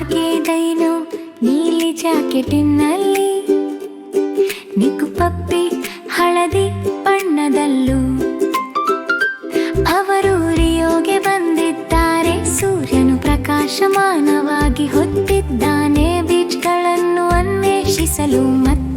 ಮಾರ್ಗೇದೈನು ನೀಲಿ ಜಾಕೆಟಿನಲ್ಲಿ ನಿಕ್ಕು ಪಪ್ಪಿ ಹಳದಿ ಬಣ್ಣದಲ್ಲೂ. ಅವರು ರಿಯೋಗೆ ಬಂದಿದ್ದಾರೆ, ಸೂರ್ಯನು ಪ್ರಕಾಶಮಾನವಾಗಿ ಹೊತ್ತಿದ್ದಾನೆ, ಬೀಚ್ಗಳನ್ನು ಅನ್ವೇಷಿಸಲು ಮತ್ತು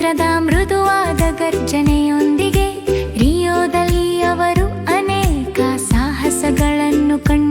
ಸಮುದ್ರದ ಮೃದುವಾದ ಗರ್ಜನೆಯೊಂದಿಗೆ ರಿಯೋದಲ್ಲಿ ಅವರು ಅನೇಕ ಸಾಹಸಗಳನ್ನು ಕಂಡುಕೊಳ್ಳುತ್ತಾರೆ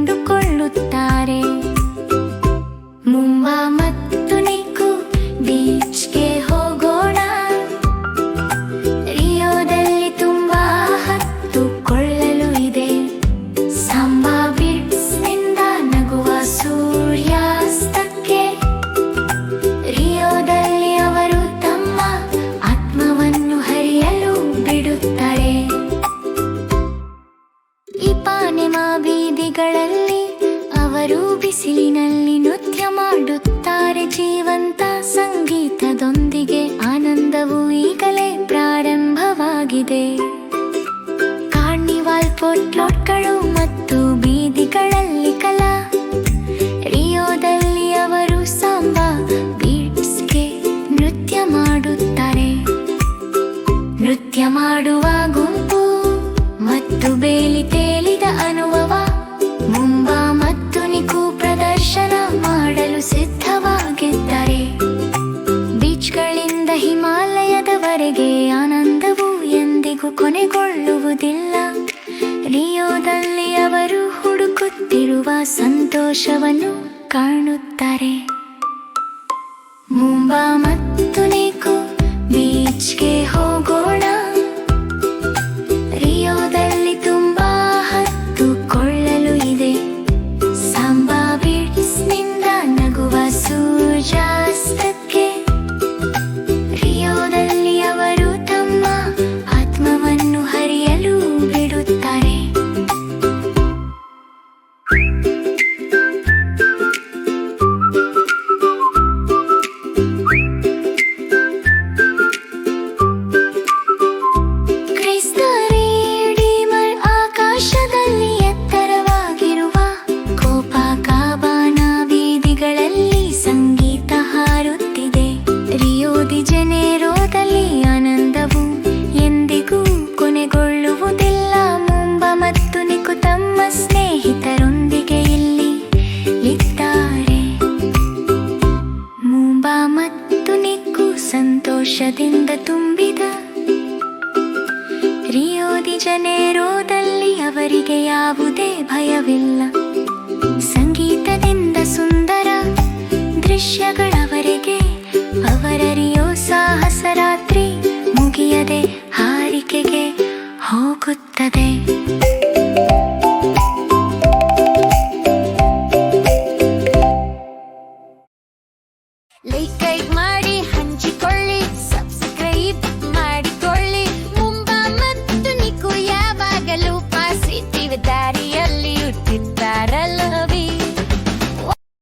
ಇಪಾನೆಮಾ ಬೀದಿಗಳಲ್ಲಿ ಅವರು ಬಿಸಿಲಿನಲ್ಲಿ ನೃತ್ಯ ಮಾಡುತ್ತಾರೆ ಜೀವಂತ ಸಂಗೀತದೊಂದಿಗೆ. ಆನಂದವು ಈಗಲೇ ಪ್ರಾರಂಭವಾಗಿದೆ. ಕಾರ್ನಿವಾಲ್ ಪೋಟ್ಲಾಟ್ಗಳು ಮತ್ತು ಬೀದಿಗಳಲ್ಲಿ ಕಲಾ. ರಿಯೋದಲ್ಲಿ ಅವರು ಸಾಂಬಾ, ಬೀಟ್ಸ್ಗೆ ನೃತ್ಯ ಮಾಡುತ್ತಾರೆ. ನೃತ್ಯ ಮಾಡುವ ಗುಂಪು ಮತ್ತು ಬೇಲಿ ಎಂದಿಗೂ ಕೊನೆಗೊಳ್ಳುವುದಿಲ್ಲ. ರಿಯೋದಲ್ಲಿ ಅವರು ಹುಡುಕುತ್ತಿರುವ ಸಂತೋಷವನ್ನು ಕಾಣುತ್ತಾರೆ. ಮುಂಬಾ ಮತ್ತು ಸಂತೋಷದಿಂದ ತುಂಬಿದ ರಿಯೋದಿ ಜನೇರೋದಲ್ಲಿ ಅವರಿಗೆ ಯಾವುದೇ ಭಯವಿಲ್ಲ. ಸಂಗೀತದಿಂದ ಸುಂದರ ದೃಶ್ಯಗಳವರೆಗೆ ಅವರ ರಿಯೋ ಸಾಹಸ ರಾತ್ರಿ ಮುಗಿಯದೆ ಹಾರಿಕೆಗೆ ಹೋಗುತ್ತದೆ. ಲೈಕ್ ಮಾಡಿ